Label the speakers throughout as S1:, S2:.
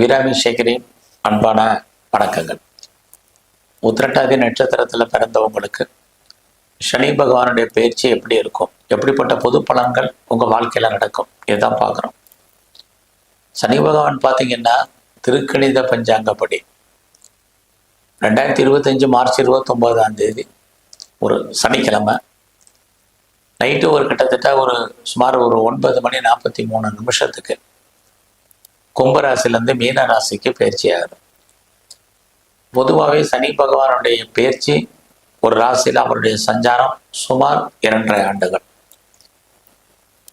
S1: வீராமி சேகரின் அன்பான வணக்கங்கள் உத்திரட்டாதி நட்சத்திரத்தில் பிறந்தவங்களுக்கு சனி பகவானுடைய பயிற்சி எப்படி இருக்கும்? எப்படிப்பட்ட பொது பலன்கள் உங்கள் வாழ்க்கையில் நடக்கும்? இதுதான் பார்க்குறோம் சனி பகவான் பார்த்தீங்கன்னா திருக்கணித பஞ்சாங்கப்படி. ரெண்டாயிரத்தி இருபத்தஞ்சு மார்ச் இருபத்தொம்போதாம் தேதி ஒரு சனிக்கிழமை. நைட்டு ஒரு கிட்டத்தட்ட ஒரு சுமார் ஒரு ஒன்பது மணி நாற்பத்தி மூணு நிமிஷத்துக்கு கும்பராசிலேருந்து மீன ராசிக்கு பயிற்சி ஆகுது. பொதுவாகவே சனி பகவானுடைய பயிற்சி ஒரு ராசியில் அவருடைய சஞ்சாரம் சுமார் இரண்டரை ஆண்டுகள்.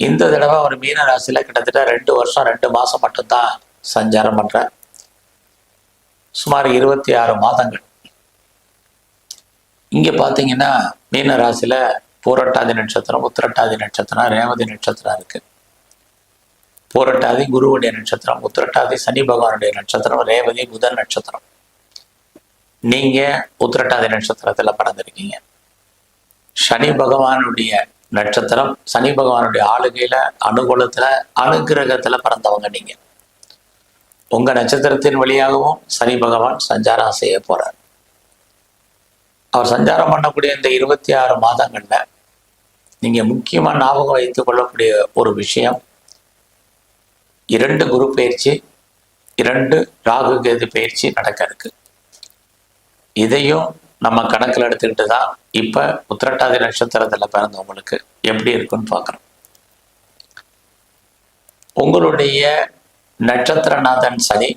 S1: இந்த தடவை அவர் மீன ராசியில் கிட்டத்தட்ட ரெண்டு வருஷம் ரெண்டு மாதம் மட்டும்தான் சஞ்சாரம் பண்ணுறார் சுமார் இருபத்தி ஆறு மாதங்கள். இங்கே பார்த்தீங்கன்னா மீன ராசியில் பூரட்டாதி நட்சத்திரம் உத்திரட்டாதி நட்சத்திரம் ரேவதி நட்சத்திரம் இருக்குது போரட்டாதி குருவுடைய நட்சத்திரம் உத்திரட்டாதி சனி பகவானுடைய நட்சத்திரம் ரேவதி புதன் நட்சத்திரம். நீங்க உத்திரட்டாதி நட்சத்திரத்துல பிறந்திருக்கீங்க சனி பகவானுடைய நட்சத்திரம் சனி பகவானுடைய ஆளுகையில அனுகூலத்துல அனுகிரகத்துல பிறந்தவங்க நீங்க. உங்க நட்சத்திரத்தின் வழியாகவும் சனி பகவான் சஞ்சாரம் செய்ய போறார். அவர் சஞ்சாரம் பண்ணக்கூடிய இந்த இருபத்தி ஆறு மாதங்கள்ல நீங்க முக்கியமா ஞாபகம் வைத்துக் கொள்ளக்கூடிய ஒரு விஷயம் இரண்டு குரு பயிற்சி இரண்டு ராகு கேது பயிற்சி நடக்க இருக்கு இதையும் நம்ம கணக்கில் எடுத்துக்கிட்டு தான் இப்போ உத்திரட்டாதி நட்சத்திரத்தில் பிறந்தவங்களுக்கு எப்படி இருக்குன்னு பார்க்குறோம். உங்களுடைய நட்சத்திரநாதன் சனி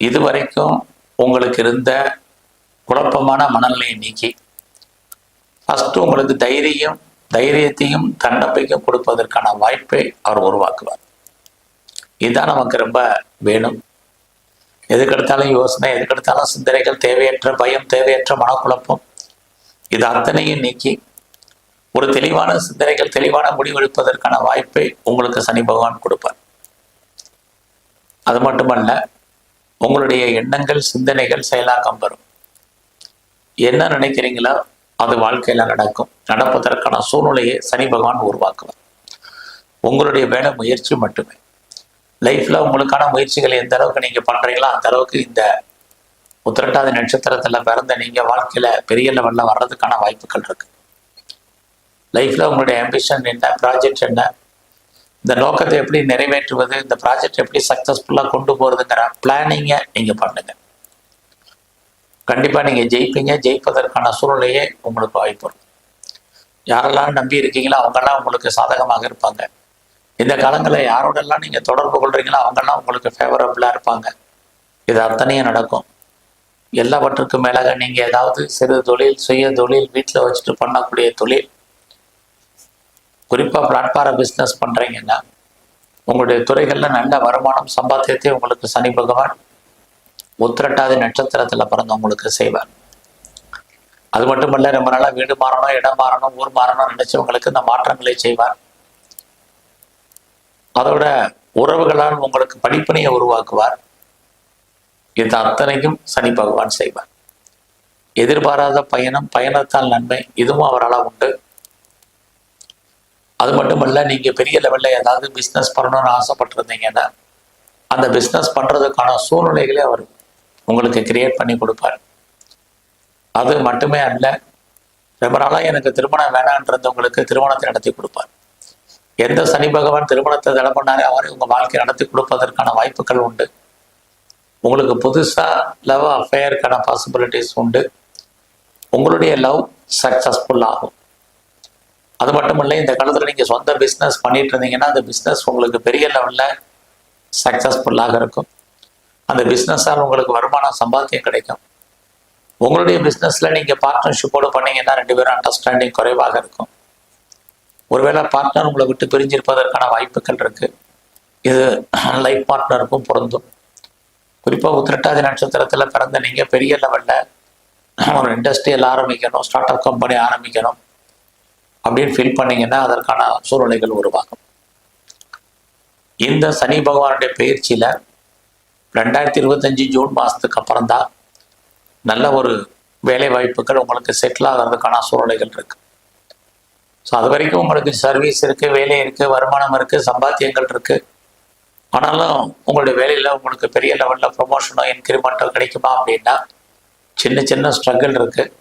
S1: இதுவரைக்கும் உங்களுக்கு இருந்த குழப்பமான மனநிலையை நீக்கி ஃபஸ்ட்டு உங்களுக்கு தைரியம் தைரியத்தையும் தன்னம்பிக்கை கொடுப்பதற்கான வாய்ப்பை அவர் உருவாக்குவார். இதுதான் நமக்கு ரொம்ப வேணும். எதுக்கெடுத்தாலும் யோசனை எதுக்கெடுத்தாலும் சிந்தனைகள் தேவையற்ற பயம் தேவையற்ற மனக்குழப்பம் இது அத்தனையும் நீக்கி ஒரு தெளிவான சிந்தனைகள் தெளிவான முடிவெடுப்பதற்கான வாய்ப்பை உங்களுக்கு சனி பகவான் கொடுப்பார். அது மட்டுமல்ல உங்களுடைய எண்ணங்கள் சிந்தனைகள் செயலாக்கம் வரும் என்ன நினைக்கிறீங்களோ அது வாழ்க்கையில நடக்கும். நடப்பதற்கான சூழ்நிலையை சனி பகவான் உருவாக்குவார். உங்களுடைய வேலை முயற்சி மட்டுமே. லைஃப்ல உங்களுக்கான முயற்சிகளை எந்த அளவுக்கு நீங்க பண்றீங்களோ அந்த அளவுக்கு இந்த உத்திரட்டாதி நட்சத்திரத்துல பிறந்த நீங்க வாழ்க்கையில பெரிய லெவல்ல வர்றதுக்கான வாய்ப்புகள் இருக்கு. லைஃப்ல உங்களுடைய ஆம்பிஷன் என்ன ப்ராஜெக்ட் என்ன இந்த நோக்கத்தை எப்படி நிறைவேற்றுவது இந்த ப்ராஜெக்ட் எப்படி சக்சஸ்ஃபுல்லா கொண்டு போறதுங்கிற பிளானிங்கை நீங்க பண்ணுங்க. கண்டிப்பா நீங்க ஜெயிப்பீங்க ஜெயிப்பதற்கான சூழ்நிலையே உங்களுக்கு வாய்ப்பு இருக்கும் யாரெல்லாம் நம்பி இருக்கீங்களோ அவங்கெல்லாம் உங்களுக்கு சாதகமாக இருப்பாங்க. இந்த காலங்களில் யாரோடெல்லாம் நீங்கள் தொடர்பு கொள்றீங்களோ அவங்கெல்லாம் உங்களுக்கு ஃபேவரபுளாக இருப்பாங்க. இது அத்தனையும் நடக்கும். எல்லாவற்றுக்கும் மேலாக நீங்கள் ஏதாவது சிறு தொழில் சுய தொழில் வீட்டில் வச்சுட்டு பண்ணக்கூடிய தொழில் குறிப்பாக பிளாட்பார பிஸ்னஸ் பண்ணுறீங்கன்னா உங்களுடைய துறைகளில் நல்ல வருமானம் சம்பாத்தியத்தை உங்களுக்கு சனி பகவான் உத்திரட்டாதி நட்சத்திரத்தில் பிறந்தவங்களுக்கு செய்வார். அது மட்டுமல்ல ரொம்ப நாளாக வீடு மாறணும் இடம் மாறணும் ஊர் மாறணும் நினைச்சவங்களுக்கு இந்த மாற்றங்களை செய்வார். அதோட உறவுகளால் உங்களுக்கு படிப்பினையை உருவாக்குவார். இது அத்தனைக்கும் சனி பகவான் செய்வார். எதிர்பாராத பயணம் பயணத்தால் நன்மை இதுவும் அவரால் உண்டு. அது மட்டுமல்ல நீங்க பெரிய லெவல்ல ஏதாவது பிஸ்னஸ் பண்ணணும்னு ஆசைப்பட்டிருந்தீங்கன்னா அந்த பிஸ்னஸ் பண்றதுக்கான சூழ்நிலைகளை அவர் உங்களுக்கு கிரியேட் பண்ணி கொடுப்பார். அது மட்டுமே அல்ல ரொம்ப நாளாக எனக்கு திருமணம் வேணான்றவங்களுக்கு திருமணத்தை நடத்தி கொடுப்பார். எந்த சனி பகவான் திருமணத்தை தடை பண்ணாரே அவரை உங்க வாழ்க்கை நடத்தி கொடுப்பதற்கான வாய்ப்புகள் உண்டு. உங்களுக்கு புதுசா லவ் அஃபேருக்கான பாசிபிலிட்டிஸ் உண்டு. உங்களுடைய லவ் சக்சஸ்ஃபுல் ஆகும். அது மட்டும் இல்லை இந்த காலத்தில் நீங்கள் சொந்த பிஸ்னஸ் பண்ணிட்டு இருந்தீங்கன்னா அந்த பிஸ்னஸ் உங்களுக்கு பெரிய லெவலில் சக்சஸ்ஃபுல்லாக இருக்கும். அந்த பிஸ்னஸால் உங்களுக்கு வருமானம் சம்பாத்தியம் கிடைக்கும். உங்களுடைய பிஸ்னஸில் நீங்கள் பார்ட்னர்ஷிப்போடு பண்ணீங்கன்னா ரெண்டு பேரும் அண்டர்ஸ்டாண்டிங் குறைவாக இருக்கும். ஒருவேளை பார்ட்னர் உங்களை விட்டு பிரிஞ்சிருப்பதற்கான வாய்ப்புகள் இருக்கு. இது லைஃப் பார்ட்னருக்கும் பொருந்தும். குறிப்பாக உத்திரட்டாதி நட்சத்திரத்தில் பிறந்த நீங்கள் பெரிய லெவலில் ஒரு இண்டஸ்ட்ரியல் ஆரம்பிக்கணும் ஸ்டார்ட் அப் கம்பெனி ஆரம்பிக்கணும் அப்படின்னு ஃபீல் பண்ணீங்கன்னா அதற்கான சூழ்நிலைகள் உருவாகும். இந்த சனி பகவானுடைய பயிற்சியில் ரெண்டாயிரத்தி இருபத்தஞ்சி ஜூன் மாதத்துக்கு அப்புறம் தான் நல்ல ஒரு வேலை வாய்ப்புகள் உங்களுக்கு செட்டில் ஆகிறதுக்கான சூழ்நிலைகள் இருக்கு. ஸோ அது வரைக்கும் உங்களுக்கு சர்வீஸ் இருக்குது வேலை இருக்குது வருமானம் இருக்குது சம்பாத்தியங்கள் இருக்குது ஆனாலும் உங்களுடைய வேலையில் உங்களுக்கு பெரிய லெவலில் ப்ரொமோஷனோ இன்க்ரிமெண்ட்டோ கிடைக்குமா அப்படின்னா சின்ன சின்ன ஸ்ட்ரகிள் இருக்குது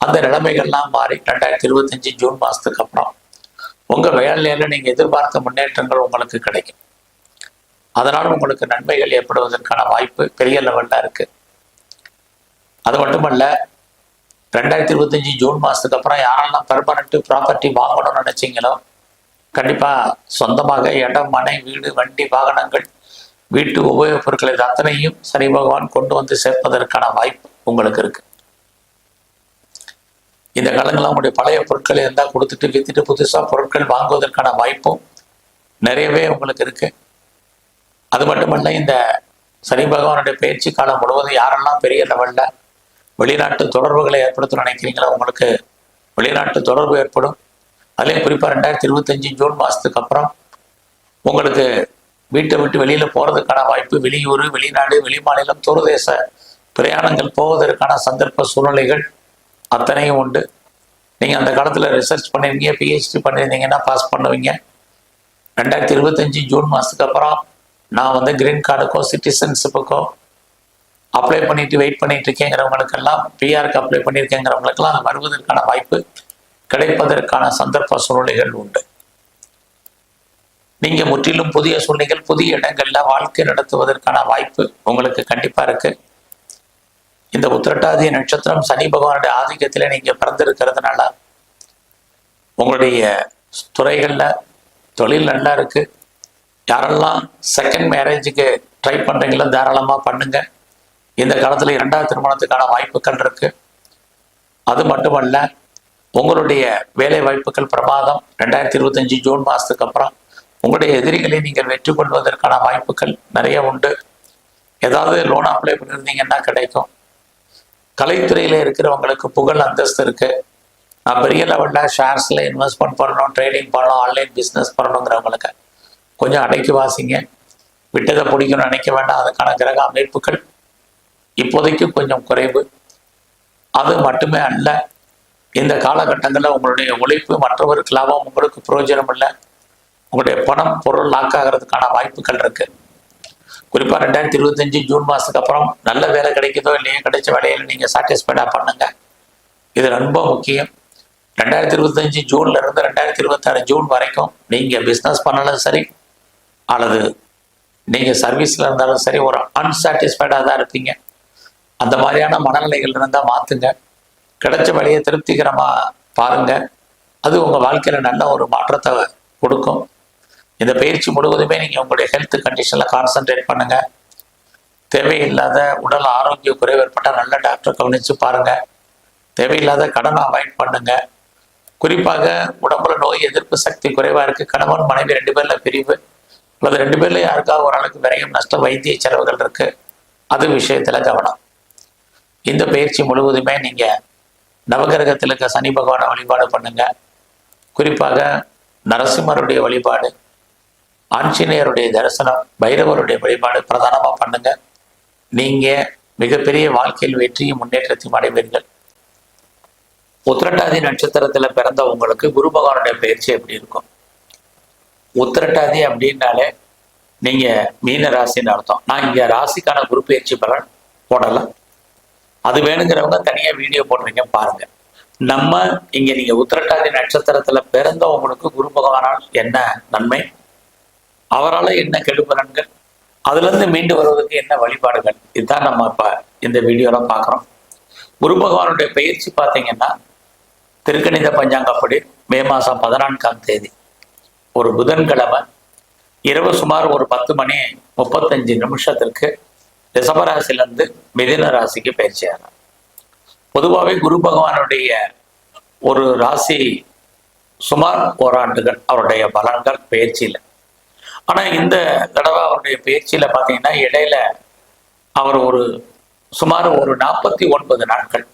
S1: அந்த நிலைமைகள்லாம் மாறி ரெண்டாயிரத்தி இருபத்தஞ்சி ஜூன் மாதத்துக்கு அப்புறம் உங்கள் வேலையில் நீங்கள் எதிர்பார்த்த முன்னேற்றங்கள் உங்களுக்கு கிடைக்கும். அதனால் உங்களுக்கு நன்மைகள் ஏற்படுவதற்கான வாய்ப்பு பெரிய லெவலில் இருக்குது அது மட்டுமல்ல ரெண்டாயிரத்தி இருபத்தஞ்சி ஜூன் மாதத்துக்கு அப்புறம் யாரெல்லாம் பெர்மனண்ட் ப்ராப்பர்ட்டி வாங்கணும்னு நினச்சிங்களோ கண்டிப்பாக சொந்தமாக இடம் மனை வீடு வண்டி வாகனங்கள் வீட்டு உபயோகப் பொருட்கள் இது அத்தனையும் சனி பகவான் கொண்டு வந்து சேர்ப்பதற்கான வாய்ப்பு உங்களுக்கு இருக்கு. இந்த காலங்களில் உங்களுடைய பழைய பொருட்கள் இருந்தால் கொடுத்துட்டு வித்துட்டு புதுசாக பொருட்கள் வாங்குவதற்கான வாய்ப்பும் நிறையவே உங்களுக்கு இருக்கு. அது மட்டுமல்ல இந்த சனி பகவானுடைய பயிற்சி காலம் முழுவதும் யாரெல்லாம் பெரிய லெவலில் வெளிநாட்டு தொடர்புகளை ஏற்படுத்த நினைக்கிறீங்களா? உங்களுக்கு வெளிநாட்டு தொடர்பு ஏற்படும். அதுலேயும் குறிப்பாக ரெண்டாயிரத்தி இருபத்தஞ்சு ஜூன் மாதத்துக்கு அப்புறம் உங்களுக்கு வீட்டை விட்டு வெளியில் போகிறதுக்கான வாய்ப்பு வெளியூர் வெளிநாடு வெளிமாநிலம் தூரதேச பிரயாணங்கள் போவதற்கான சந்தர்ப்ப சூழ்நிலைகள் அத்தனையும் உண்டு. நீங்கள் அந்த காலத்தில் ரிசர்ச் பண்ணியிருந்தீங்க பிஹெச்டி பண்ணியிருந்தீங்கன்னா பாஸ் பண்ணுவீங்க. ரெண்டாயிரத்தி இருபத்தஞ்சி ஜூன் மாதத்துக்கு அப்புறம் நான் வந்து கிரீன் கார்டுக்கோ சிட்டிசன்ஷிப்புக்கோ அப்ளை பண்ணிட்டு வெயிட் பண்ணிட்டு இருக்கேங்கிறவங்களுக்கெல்லாம் பிஆருக்கு அப்ளை பண்ணியிருக்கேங்கிறவங்களுக்கெல்லாம் வருவதற்கான வாய்ப்பு கிடைப்பதற்கான சந்தர்ப்ப சூழ்நிலைகள் உண்டு. நீங்க முற்றிலும் புதிய சூழ்நிலைகள் புதிய இடங்கள்ல வாழ்க்கை நடத்துவதற்கான வாய்ப்பு உங்களுக்கு கண்டிப்பா இருக்கு. இந்த உத்திரட்டாதி நட்சத்திரம் சனி பகவானுடைய ஆதிக்கத்தில் நீங்க பிறந்திருக்கிறதுனால உங்களுடைய துறைகள்ல தொழில் நல்லா இருக்கு. யாரெல்லாம் செகண்ட் மேரேஜுக்கு ட்ரை பண்றீங்களோ தாராளமா பண்ணுங்க. இந்த காலத்தில் இரண்டாவது திருமணத்துக்கான வாய்ப்புகள் இருக்கு. அது மட்டுமல்ல உங்களுடைய வேலை வாய்ப்புகள் பிரமாதம். ரெண்டாயிரத்தி இருபத்தஞ்சு ஜூன் மாதத்துக்கு அப்புறம் உங்களுடைய எதிரிகளை நீங்கள் வெற்றி கொள்வதற்கான வாய்ப்புகள் நிறைய உண்டு. ஏதாவது லோன் அப்ளை பண்ணியிருந்தீங்கன்னா கிடைக்கும். கலைத்துறையில் இருக்கிறவங்களுக்கு புகழ் அந்தஸ்து இருக்கு. நான் பெரிய லெவலில் ஷேர்ஸில் இன்வெஸ்ட்மெண்ட் பண்ணணும் ட்ரேடிங் பண்ணணும் ஆன்லைன் பிஸ்னஸ் பண்ணணுங்கிறவங்களுக்கு கொஞ்சம் அடைக்கி வாசிங்க. விட்டதை பிடிக்கணும்னு நினைக்க வேண்டாம். அதுக்கான கிரக அமைப்புகள் இப்போதைக்கு கொஞ்சம் குறைவு. அது மட்டுமே அல்ல இந்த காலகட்டங்களில் உங்களுடைய உழைப்பு மற்றவருக்கு லாபம் உங்களுக்கு பிரயோஜனம் இல்லை. உங்களுடைய பணம் பொருள் லாக் ஆகிறதுக்கான வாய்ப்புகள் இருக்கு. குறிப்பாக ரெண்டாயிரத்தி இருபத்தஞ்சு ஜூன் மாதத்துக்கு அப்புறம் நல்ல வேலை கிடைக்குதோ இல்லையோ கிடைச்ச வேலையில் நீங்கள் சாட்டிஸ்ஃபைடாக பண்ணுங்க. இது ரொம்ப முக்கியம். ரெண்டாயிரத்தி இருபத்தஞ்சு ஜூன்ல இருந்து ரெண்டாயிரத்தி இருபத்தாறு ஜூன் வரைக்கும் நீங்கள் பிஸ்னஸ் பண்ணாலும் சரி அல்லது நீங்கள் சர்வீஸில் இருந்தாலும் சரி ஒரு அன்சாட்டிஸ்ஃபைடாக தான் இருப்பீங்க. அந்த மாதிரியான மனநிலைகள் இருந்தால் மாற்றுங்க கிடைச்ச வேலையை திருப்திகரமாக பாருங்க. அது உங்கள் வாழ்க்கையில் நல்ல ஒரு மாற்றத்தை கொடுக்கும். இந்த பயிற்சி முழுவதுமே நீங்கள் உங்களுடைய ஹெல்த் கண்டிஷனில் கான்சென்ட்ரேட் பண்ணுங்கள் தேவையில்லாத உடல் ஆரோக்கிய குறைவு ஏற்பட்டால் நல்ல டாக்டர் கவனித்து பாருங்கள் தேவையில்லாத கடனை அவாய்ட் பண்ணுங்கள் குறிப்பாக உடம்புல நோய் எதிர்ப்பு சக்தி குறைவாக இருக்குது கணவன் மனைவி ரெண்டு பேரில் பிரிவு. அல்லது ரெண்டு பேரில் யாருக்காக ஓரளவுக்கு விரையும் நஷ்டம் வைத்திய செலவுகள் இருக்குது அது விஷயத்தில் கவனம். இந்த பயிற்சி முழுவதுமே நீங்க நவகிரகத்தில் இருக்க சனி பகவானை வழிபாடு பண்ணுங்க. குறிப்பாக நரசிம்மருடைய வழிபாடு ஆஞ்சநேயருடைய தரிசனம் பைரவருடைய வழிபாடு பிரதானமா பண்ணுங்க. நீங்க மிகப்பெரிய வாழ்க்கையில் வெற்றியும் முன்னேற்றத்தையும் அடைவீர்கள். உத்திரட்டாதி நட்சத்திரத்துல பிறந்த உங்களுக்கு குரு பகவானுடைய பயிற்சி எப்படி இருக்கும்? உத்திரட்டாதி அப்படின்னாலே நீங்க மீன ராசின்னு அர்த்தம். நான் இங்க ராசிக்கான குரு பயிற்சி பலன் போடலாம். அது வேணுங்கிறவங்க தனியாக வீடியோ போடுறீங்க பாருங்க. நம்ம இங்க நீங்க உத்திரட்டாதி நட்சத்திரத்துல பிறந்தவங்களுக்கு குரு பகவானால் என்ன நன்மை? அவரால் என்ன கெடுபலன்கள் அதுல இருந்து மீண்டு வருவதற்கு என்ன வழிபாடுகள்? இதுதான் நம்ம இப்ப இந்த வீடியோல பார்க்குறோம் குரு பகவானுடைய பயிற்சி பார்த்தீங்கன்னா திருக்கணித பஞ்சாங்கப்படி மே மாதம் பதினான்காம் தேதி. ஒரு புதன்கிழமை இரவு சுமார் ஒரு பத்து மணி முப்பத்தஞ்சு நிமிஷத்திற்கு ரிஷபராசிலேருந்து மிதின ராசிக்கு பயிற்சியாகிறார் பொதுவாகவே குரு பகவானுடைய ஒரு ராசி சுமார் ஓராண்டுகள் அவருடைய பலன்கள் பயிற்சியில். ஆனால் இந்த தடவை அவருடைய பயிற்சியில் பார்த்தீங்கன்னா இடையில அவர் ஒரு சுமார் ஒரு நாற்பத்தி ஒன்பது நாட்கள்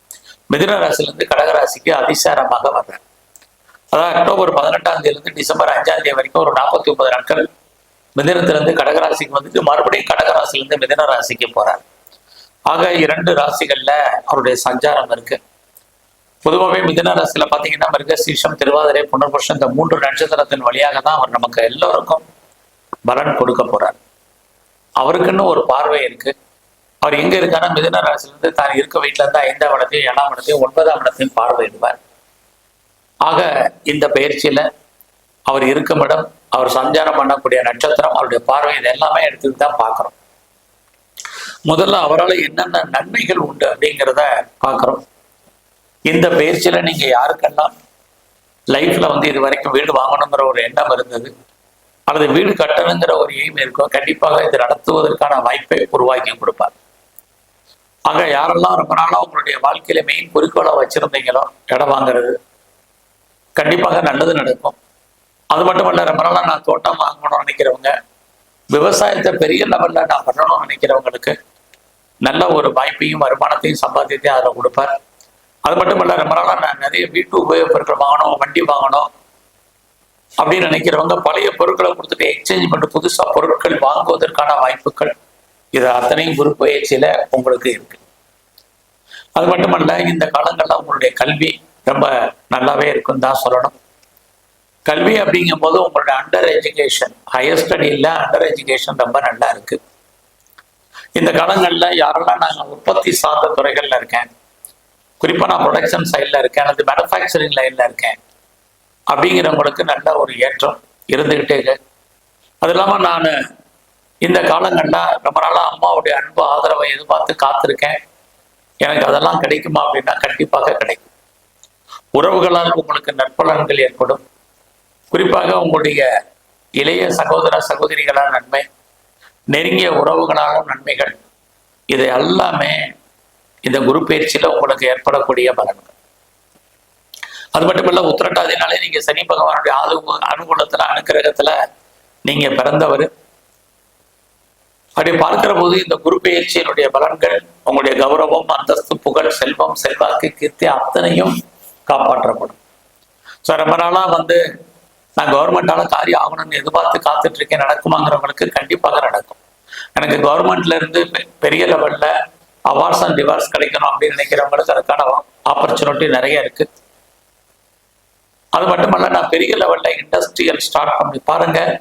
S1: மிதுன ராசிலேருந்து கடகராசிக்கு அதிசாரமாக வர்றார். அதாவது அக்டோபர் பதினெட்டாம் தேதியிலிருந்து டிசம்பர் அஞ்சாம் தேதி வரைக்கும் ஒரு நாற்பத்தி ஒன்பது நாட்கள் மிதனத்திலிருந்து கடகராசிக்கு வந்துட்டு மறுபடியும் கடகராசிலிருந்து மிதன ராசிக்கு போறார். ஆக இரண்டு ராசிகள்ல அவருடைய சஞ்சாரம் இருக்கு. பொதுவாகவே மிதன ராசியில பாத்தீங்கன்னா இருக்க சீஷம் திருவாதிரை புனர்புருஷம் இந்த மூன்று நட்சத்திரத்தின் வழியாக தான் அவர் நமக்கு எல்லோருக்கும் பலன் கொடுக்க போறார். அவருக்குன்னு ஒரு பார்வை இருக்கு. அவர் எங்க இருக்காருன்னா மிதன ராசிலிருந்து தான் இருக்க வீட்டுல இருந்து ஐந்தாம் இடத்தையும் ஏழாம் இடத்தையும் ஒன்பதாம் இடத்தையும் பார்வையிடுவார். ஆக இந்த பயிற்சியில அவர் இருக்கும் இடம் அவர் சஞ்சாரம் பண்ணக்கூடிய நட்சத்திரம் அவருடைய பார்வை இது எல்லாமே எடுத்துட்டு தான் பார்க்குறோம். முதல்ல அவரால் என்னென்ன நன்மைகள் உண்டு அப்படிங்கிறத பார்க்குறோம். இந்த பயிற்சியில நீங்க யாருக்கெல்லாம் லைஃப்பில் வந்து இது வரைக்கும் வீடு வாங்கணுங்கிற ஒரு எண்ணம் இருந்தது அல்லது வீடு கட்டணுங்கிற ஒரு எய்ம் இருக்கும் கண்டிப்பாக இது நடத்துவதற்கான வாய்ப்பை உருவாக்கி கொடுப்பார். ஆக யாரெல்லாம் ரொம்ப நாளாக உங்களுடைய வாழ்க்கையில மெயின் குறிக்கோளாக வச்சிருந்தீங்களோ இடம் வாங்குறது கண்டிப்பாக நல்லது நடக்கும். அது மட்டும் இல்ல ரொம்ப நாளா நான் தோட்டம் வாங்கணும்னு நினைக்கிறவங்க விவசாயத்தை பெரிய லெவல்ல நான் பண்ணணும்னு நினைக்கிறவங்களுக்கு நல்ல ஒரு வாய்ப்பையும் வருமானத்தையும் சம்பாதித்து அதில் கொடுப்பார் அது மட்டும் இல்ல ரொம்ப நாளாக நான் நிறைய வீட்டு உபயோகப் பொருட்கள் வாங்கணும் வண்டி வாங்கணும் அப்படின்னு நினைக்கிறவங்க பழைய பொருட்களை கொடுத்துட்டு எக்ஸ்சேஞ்ச் பண்ணி புதுசா பொருட்கள் வாங்குவதற்கான வாய்ப்புகள் இது அத்தனையும் குரு பயிற்சியில உங்களுக்கு இருக்கு. அது மட்டுமல்ல இந்த காலங்கள்ல உங்களுடைய கல்வி ரொம்ப நல்லாவே இருக்குன்னு தான் சொல்லணும். கல்வி அப்படிங்கும் போது உங்களுடைய அண்டர் எஜுகேஷன் ஹையர் ஸ்டடியில் அண்டர் எஜுகேஷன் ரொம்ப நல்லா இருக்கு. இந்த காலங்களில் யாரெல்லாம் நாங்கள் உற்பத்தி சார்ந்த துறைகளில் இருக்கேன் குறிப்பாக நான் ப்ரொடக்ஷன் சைடில் இருக்கேன் அல்லது மேனுஃபேக்சரிங் லைனில் இருக்கேன் அப்படிங்கிறவங்களுக்கு நல்ல ஒரு ஏற்றம் இருந்துக்கிட்டே இருக்கு. அது இல்லாமல் நான் இந்த காலங்கள்ல ரொம்ப நாளாக அம்மாவுடைய அன்பு ஆதரவை எதிர்பார்த்து காத்திருக்கேன். எனக்கு அதெல்லாம் கிடைக்குமா அப்படின்னா கண்டிப்பாக கிடைக்கும். உறவுகளால் உங்களுக்கு நற்பலன்கள் ஏற்படும். குறிப்பாக உங்களுடைய இளைய சகோதர சகோதரிகளால் நன்மை நெருங்கிய உறவுகளாலும் நன்மைகள் இது எல்லாமே இந்த குரு பயிற்சியில் உங்களுக்கு ஏற்படக்கூடிய பலன்கள். அது மட்டும் இல்ல உத்திரட்டாதினாலே நீங்க சனி பகவானுடைய ஆது அனுகூலத்தில் அனுக்கிரகத்தில் நீங்க பிறந்தவர். அப்படி பார்க்கிற போது இந்த குரு பயிற்சியினுடைய பலன்கள் உங்களுடைய கௌரவம் அந்தஸ்து புகழ் செல்வம் செல்வாக்கு கீர்த்தி அத்தனையும் காப்பாற்றப்படும். ஸோ ரொம்ப நாளாக வந்து நான் கவர்மெண்டால காரியம் ஆகணும்னு எதிர்பார்த்து காத்துட்டு இருக்கேன் நடக்குமாங்கிறவங்களுக்கு கண்டிப்பாக நடக்கும். எனக்கு கவர்மெண்ட்ல இருந்து பெ- பெரிய லெவல்ல அவார்ட்ஸ் அண்ட் டிவார்ஸ் கிடைக்கணும் அப்படின்னு நினைக்கிறவங்களுக்கு அதுக்கான ஆப்பர்ச்சுனிட்டி நிறைய இருக்கு. அது மட்டுமல்ல நான் பெரிய லெவல்ல இண்டஸ்ட்ரியல் ஸ்டார்ட் பண்ணி பாருங்க.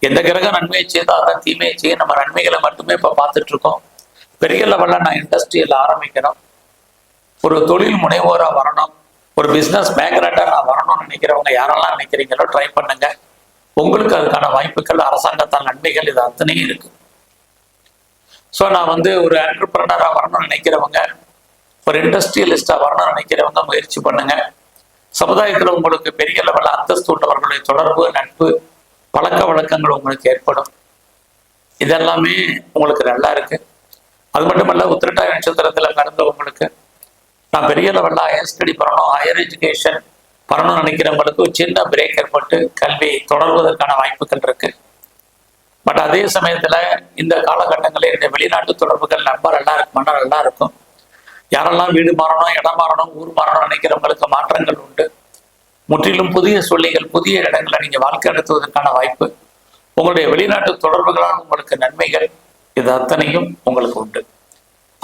S1: எந்த கிரகம் நன்மையை செய்தால் தான் தீமையை செய்ய நம்ம நன்மைகளை மட்டுமே இப்போ பார்த்துட்டு இருக்கோம் பெரிய லெவல்ல நான் இண்டஸ்ட்ரியல் ஆரம்பிக்கணும். ஒரு தொழில் முனைவோராக வரணும். ஒரு பிசினஸ் மேக்னட்டா நான் வரணும்னு நினைக்கிறவங்க யாரெல்லாம் நினைக்கிறீங்களோ ட்ரை பண்ணுங்க. உங்களுக்கு அதுக்கான வாய்ப்புகள் அரசாங்கத்தால் நன்மைகள் இது அத்தனையும் இருக்கு. ஸோ நான் வந்து ஒரு ஆண்டர்பிரனரா வரணும்னு நினைக்கிறவங்க ஒரு இண்டஸ்ட்ரியலிஸ்டா வரணும்னு நினைக்கிறவங்க முயற்சி பண்ணுங்க. சமுதாயத்தில் உங்களுக்கு பெரிய லெவலில் அந்தஸ்து உள்ளவர்களுடைய தொடர்பு நட்பு பழக்க வழக்கங்கள் உங்களுக்கு ஏற்படும். இதெல்லாமே உங்களுக்கு நல்லா இருக்கு. அது மட்டுமல்ல உத்திரட்டாய நட்சத்திரத்துல பிறந்தவங்களுக்கு நான் பெரிய லெவலில் ஹையர் ஸ்டடி பண்ணணும் ஹையர் எஜுகேஷன் பண்ணணும்னு நினைக்கிறவங்களுக்கு சின்ன பிரேக் ஏற்பட்டு கல்வி தொடர்வதற்கான வாய்ப்புகள் இருக்கு. பட் அதே சமயத்தில் இந்த காலகட்டங்களில் இந்த வெளிநாட்டு தொடர்புகள் ரொம்ப நல்லா இருக்குமானா நல்லா இருக்கும். யாரெல்லாம் வீடு மாறணும் இடம் மாறணும் ஊர் மாறணும் நினைக்கிறவங்களுக்கு மாற்றங்கள் உண்டு. முற்றிலும் புதிய சொல்லிகள் புதிய இடங்களை நீங்கள் வாழ்க்கை நடத்துவதற்கான வாய்ப்பு. உங்களுடைய வெளிநாட்டு தொடர்புகளால் உங்களுக்கு நன்மைகள் இது அத்தனையும் உங்களுக்கு உண்டு.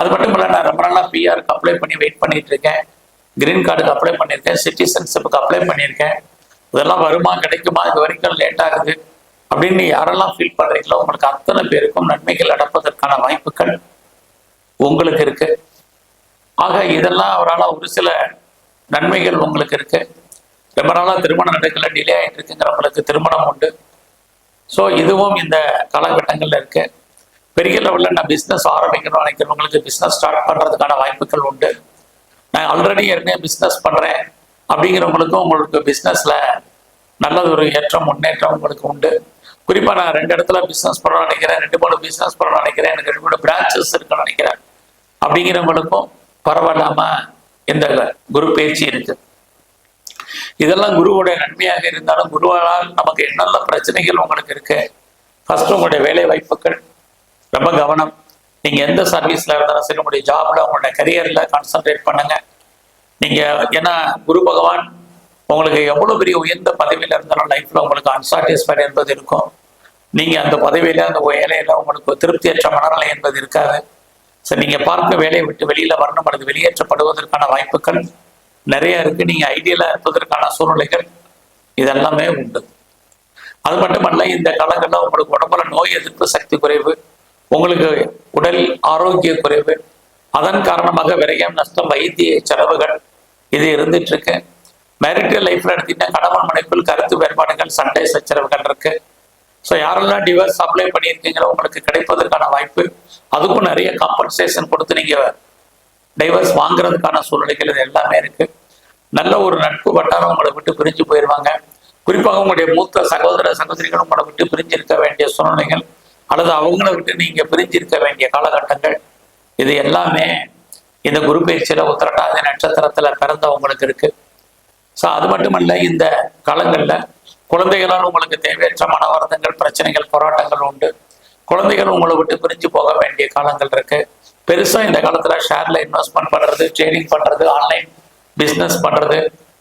S1: அது மட்டும் இல்லை நான் ரொம்ப நாளாக பிஆருக்கு அப்ளை பண்ணி வெயிட் பண்ணிட்டு இருக்கேன். கிரீன் கார்டுக்கு அப்ளை பண்ணியிருக்கேன். சிட்டிசன்ஷிப்புக்கு அப்ளை பண்ணியிருக்கேன். இதெல்லாம் வருமா கிடைக்குமா? இது வரைக்கும் லேட் ஆகுது. அப்படின்னு யாரெல்லாம் ஃபீல் பண்ணுறீங்களோ உங்களுக்கு அத்தனை பேருக்கும் நன்மைகள் நடப்பதற்கான வாய்ப்புகள் உங்களுக்கு இருக்கு. ஆக இதெல்லாம் அவரால் ஒரு சில நன்மைகள் உங்களுக்கு இருக்கு. ரொம்ப நாளாக திருமணம் நடக்கல டிலே ஆகிட்டு இருக்குங்கிறவங்களுக்கு திருமணம் உண்டு. ஸோ இதுவும் இந்த காலகட்டங்களில் இருக்குது பெரிய லெவலில் நான் பிஸ்னஸ் ஆரம்பிக்கணும்னு நினைக்கிறவங்களுக்கு பிஸ்னஸ் ஸ்டார்ட் பண்ணுறதுக்கான வாய்ப்புகள் உண்டு. நான் ஆல்ரெடி ஏற்கனவே பிஸ்னஸ் பண்ணுறேன் அப்படிங்கிறவங்களுக்கும் உங்களுக்கு பிஸ்னஸில் நல்ல ஒரு ஏற்றம் முன்னேற்றம் உங்களுக்கு உண்டு. குறிப்பாக நான் ரெண்டு இடத்துல பிஸ்னஸ் பண்ணணும்னு நினைக்கிறேன் ரெண்டு மூணு பிஸ்னஸ் பண்ணணும்னு நினைக்கிறேன் எனக்கு ரெண்டு மூணு பிரான்ச்சஸ் இருக்குன்னு நினைக்கிறேன். அப்படிங்கிறவங்களுக்கும் பரவாயில்லாம இந்த குரு பயிற்சி இருக்கு. இதெல்லாம் குருவுடைய நன்மையாக இருந்தாலும் குருவால் நமக்கு என்னென்ன பிரச்சனைகள் உங்களுக்கு இருக்கு? ஃபர்ஸ்ட் உங்களுடைய வேலை வாய்ப்புகள் ரொம்ப கவனம். நீங்க எந்த சர்வீஸ்ல இருந்தாலும் சரி உங்களுடைய ஜாப்ல உங்களுடைய கரியர்ல கான்சென்ட்ரேட் பண்ணுங்க. நீங்க ஏன்னா குரு பகவான் உங்களுக்கு எவ்வளவு பெரிய உயர்ந்த பதவியில இருந்தாலும் லைஃப்ல உங்களுக்கு அன்சாட்டிஸ்ஃபைட் என்பது இருக்கும். நீங்க அந்த பதவியில அந்த வேலையில உங்களுக்கு திருப்தியற்ற மனநிலை என்பது இருக்காது. சரி நீங்க பார்க்க வேலையை விட்டு வெளியில வரணும் அல்லது வெளியேற்றப்படுவதற்கான வாய்ப்புகள் நிறைய இருக்கு. நீங்க ஐடியலா இருப்பதற்கான சூழ்நிலைகள் இதெல்லாமே உண்டு. அது மட்டுமல்ல இந்த காலங்களில் உங்களுக்கு உடம்புல நோய் எதிர்ப்பு சக்தி குறைவு உங்களுக்கு உடல் ஆரோக்கிய குறைவு அதன் காரணமாக விரயம் நஷ்டம் வைத்திய செலவுகள் இது இருந்துட்டு இருக்கு. மேரிட்டல் லைஃப்ல எடுத்தீங்கன்னா கணவன் மனைப்பில் கருத்து வேறுபாடுகள் சண்டை சச்சரவுகள் இருக்கு. ஸோ யாரெல்லாம் டிவர்ஸ் அப்ளை பண்ணியிருக்கீங்களோ உங்களுக்கு கிடைப்பதற்கான வாய்ப்பு. அதுக்கும் நிறைய காம்பன்சேஷன் கொடுத்து நீங்க டைவர்ஸ் வாங்குறதுக்கான சூழ்நிலைகள் இது எல்லாமே இருக்கு. நல்ல ஒரு நட்பு வட்டாரம் உங்களை விட்டு பிரிஞ்சு போயிடுவாங்க குறிப்பாக உங்களுடைய மூத்த சகோதர சகோதரிகள் உங்களை விட்டு பிரிஞ்சிருக்க வேண்டிய சூழ்நிலைகள். அல்லது அவங்கள விட்டு நீங்க பிரிஞ்சிருக்க வேண்டிய காலகட்டங்கள் இது எல்லாமே இந்த குரு பயிற்சியில உத்திரட்டாதி நட்சத்திரத்துல பிறந்தவங்களுக்கு இருக்கு. ஸோ அது மட்டுமல்ல இந்த காலங்கள்ல குழந்தைகளால் உங்களுக்கு தேவையற்ற மன வருத்தங்கள் பிரச்சனைகள் போராட்டங்கள் உண்டு. குழந்தைகள் உங்களை விட்டு பிரிஞ்சு போக வேண்டிய காலங்கள் இருக்கு. பெருசா இந்த காலத்துல ஷேர்ல இன்வெஸ்ட்மெண்ட் பண்றது ட்ரேடிங் பண்றது ஆன்லைன் பிஸ்னஸ் பண்றது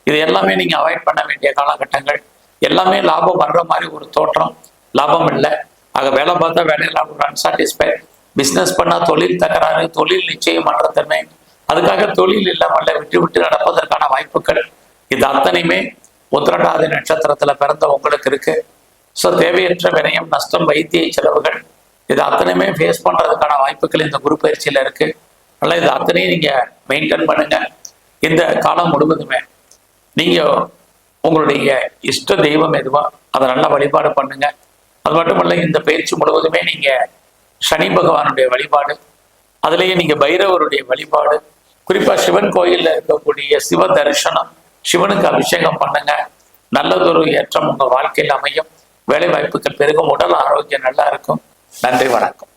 S1: இது எல்லாமே நீங்க அவாய்ட் பண்ண வேண்டிய காலகட்டங்கள். எல்லாமே லாபம் வர்ற மாதிரி ஒரு தோற்றம். லாபம் இல்லை. ஆக வேலை பார்த்தா வேலையில் ஒரு அன்சாட்டிஸ்ஃபைட் பிஸ்னஸ் பண்ணால் தொழில் தகராறு தொழில் நிச்சயம் தன்மை. அதுக்காக தொழில் இல்லாமல் விட்டு விட்டு நடப்பதற்கான வாய்ப்புகள் இது அத்தனையுமே உத்திரடாதி நட்சத்திரத்தில் பிறந்த உங்களுக்கு இருக்கு. ஸோ தேவையற்ற வினயம் நஷ்டம் வைத்திய செலவுகள் இது அத்தனையுமே ஃபேஸ் பண்ணுறதுக்கான வாய்ப்புகள் இந்த குரு பயிற்சியில் இருக்கு. அதனால் இது அத்தனையும் நீங்கள் மெயின்டைன் பண்ணுங்க. இந்த காலம் முழுவதுமே நீங்கள் உங்களுடைய இஷ்ட தெய்வம் எதுவோ அதை நல்லா வழிபாடு பண்ணுங்கள் அது மட்டுமல்ல இந்த பயிற்சி முழுவதுமே நீங்க சனி பகவானுடைய வழிபாடு அதுலேயே நீங்க பைரவருடைய வழிபாடு குறிப்பா சிவன் கோயில்ல இருக்கக்கூடிய சிவ தரிசனம் சிவனுக்கு அபிஷேகம் பண்ணுங்க. நல்லதொரு ஏற்றம் உங்க வாழ்க்கையில் அமையும். வேலை வாய்ப்புகள் பெருகும். உடல் ஆரோக்கியம் நல்லா இருக்கும். நன்றி வணக்கம்.